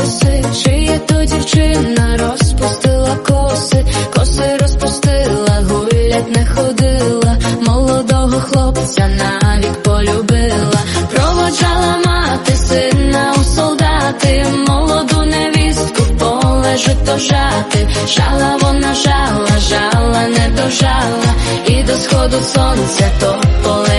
коси, чи є то дівчина, розпустила коси, коси розпустила, гулять не ходила, молодого хлопця навік полюбила, проводжала мати, сина у солдати, молоду невістку поле житожати, жала вона жала, жала, не дожала, і до сходу сонця то поле.